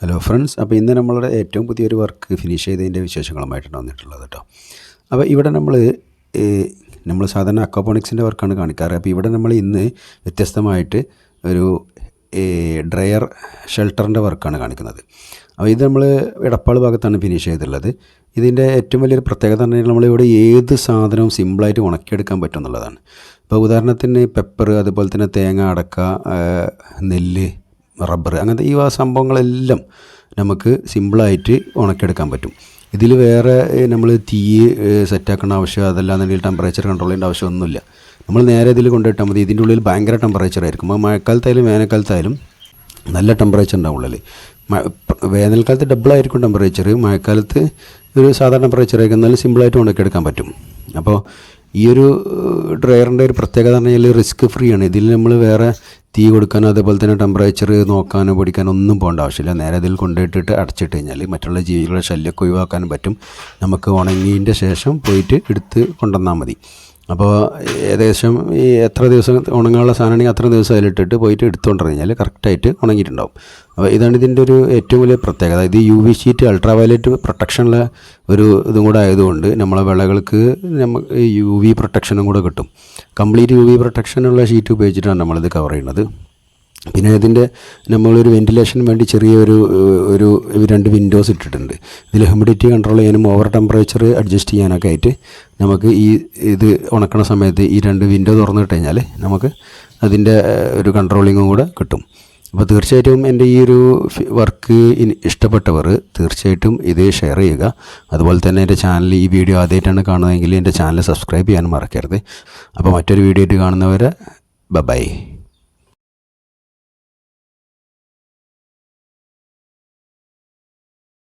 Hello friends അപ്പോൾ ഇന്ന് നമ്മളുടെ ഏറ്റവും പുതിയൊരു വർക്ക് ഫിനിഷ് ചെയ്തതിന്റെ വിശേഷങ്ങളുമായിട്ടാണ് വന്നിട്ടുള്ളത് കേട്ടോ അപ്പോൾ ഇവിടെ നമ്മൾ നമ്മൾ സാധാരണ അക്കോപോണിക്സിന്റെ വർക്കാണ് കാണിക്കാറ്. അപ്പോൾ ഇവിടെ നമ്മൾ ഇന്ന് വ്യത്യസ്തമായിട്ട് ഒരു ഡ്രയർ ഷെൽട്ടറിന്റെ വർക്കാണ് കാണിക്കുന്നത്. അപ്പോൾ ഇത് നമ്മൾ എടപ്പാൾ ഭാഗത്താണ് ഫിനിഷ് ചെയ്തിട്ടുള്ളത്. ഇതിന്റെ ഏറ്റവും വലിയൊരു പ്രത്യേകത എന്ന് പറഞ്ഞാൽ നമ്മളിവിടെ ഏത് സാധനവും സിമ്പിളായിട്ട് ഉണക്കിയെടുക്കാൻ പറ്റും എന്നുള്ളതാണ് ഇപ്പോൾ ഉദാഹരണത്തിന് പെപ്പർ അതുപോലെ തന്നെ തേങ്ങ അടക്ക നെല്ല് റബ്ബർ അങ്ങനത്തെ ഈ സംഭവങ്ങളെല്ലാം നമുക്ക് സിമ്പിളായിട്ട് ഉണക്കിയെടുക്കാൻ പറ്റും. ഇതിൽ വേറെ നമ്മൾ തീ സെറ്റാക്കേണ്ട ആവശ്യം അതല്ലാന്നുണ്ടെങ്കിൽ ടെമ്പറേച്ചർ കൺട്രോൾ ചെയ്യേണ്ട ആവശ്യമൊന്നുമില്ല. നമ്മൾ നേരെ ഇതിൽ കൊണ്ടിട്ടാൽ മതി. ഇതിന്റെ ഉള്ളിൽ ഭയങ്കര ടെമ്പറേച്ചർ ആയിരിക്കും. മഴക്കാലത്തായാലും വേനൽക്കാലത്തായാലും നല്ല ടെമ്പറേച്ചർ ഉണ്ടാവും അല്ലേ വേനൽക്കാലത്ത് ഡബിളായിരിക്കും ടെമ്പറേച്ചർ മഴക്കാലത്ത് ഒരു സാധാരണ ടെമ്പറേച്ചർ ആയിരിക്കും. എന്നാലും സിമ്പിളായിട്ട് ഉണക്കിയെടുക്കാൻ പറ്റും. അപ്പോൾ ഈ ഒരു ഡ്രയറിന്റെ ഒരു പ്രത്യേകത എന്ന് പറഞ്ഞാൽ റിസ്ക് ഫ്രീ ആണ്. ഇതിൽ നമ്മൾ വേറെ തീ കൊടുക്കാനോ അതേപോലെ തന്നെ ടെമ്പറേച്ചർ നോക്കാനോ പിടിക്കാനോ ഒന്നും പോകേണ്ട ആവശ്യമില്ല. നേരെ ഇതിൽ കൊണ്ടുപോയിട്ടിട്ട് അടച്ചിട്ട് കഴിഞ്ഞാൽ മറ്റുള്ള ജീവികളുടെ ശല്യമൊക്കെ ഒഴിവാക്കാനും പറ്റും. നമുക്ക് ഉണങ്ങിയതിന്റെ ശേഷം പോയിട്ട് എടുത്ത് കൊണ്ടുവന്നാൽ മതി. അപ്പോൾ ഏകദേശം ഈ എത്ര ദിവസം ഉണങ്ങാനുള്ള സാധനമാണെങ്കിൽ അത്ര ദിവസം അതിലിട്ടിട്ട് പോയിട്ട് എടുത്തുകൊണ്ട് കഴിഞ്ഞാൽ കറക്റ്റായിട്ട് ഉണങ്ങിയിട്ടുണ്ടാവും. അപ്പോൾ ഇതാണ് ഇതിന്റെ ഒരു ഏറ്റവും വലിയ പ്രത്യേകത. ഇത് U V sheet ultra violet പ്രൊട്ടക്ഷനുള്ള ഒരു ഇതും കൂടെ ആയതുകൊണ്ട് നമ്മളെ വിളകൾക്ക് നമുക്ക് യു വി പ്രൊട്ടക്ഷനും കൂടെ കിട്ടും. കംപ്ലീറ്റ് യു വി പ്രൊട്ടക്ഷനുള്ള ഷീറ്റ് ഉപയോഗിച്ചിട്ടാണ് നമ്മളിത് കവർ ചെയ്യുന്നത്. പിന്നെ ഇതിന്റെ നമ്മളൊരു വെന്റിലേഷന് വേണ്ടി ചെറിയൊരു ഒരു രണ്ട് വിൻഡോസ് ഇട്ടിട്ടുണ്ട്. ഇതിൽ ഹ്യൂമിഡിറ്റി കൺട്രോൾ ചെയ്യാനും ഓവർ ടെമ്പറേച്ചർ അഡ്ജസ്റ്റ് ചെയ്യാനൊക്കെ ആയിട്ട് നമുക്ക് ഈ ഇത് ഉണക്കണ സമയത്ത് ഈ രണ്ട് വിൻഡോ തുറന്നിട്ട് കഴിഞ്ഞാൽ നമുക്ക് അതിന്റെ ഒരു കൺട്രോളിങ്ങും കൂടെ കിട്ടും. അപ്പോൾ തീർച്ചയായിട്ടും എന്റെ ഈ ഒരു വർക്ക് ഇഷ്ടപ്പെട്ടവർ തീർച്ചയായിട്ടും ഇത് ഷെയർ ചെയ്യുക. അതുപോലെ തന്നെ എന്റെ ചാനൽ ഈ വീഡിയോ ആദ്യമായിട്ടാണ് കാണുന്നതെങ്കിൽ എന്റെ ചാനൽ സബ്സ്ക്രൈബ് ചെയ്യാനും മറക്കരുത്. അപ്പോൾ മറ്റൊരു വീഡിയോ ആയിട്ട് കാണുന്നവരെ ബൈ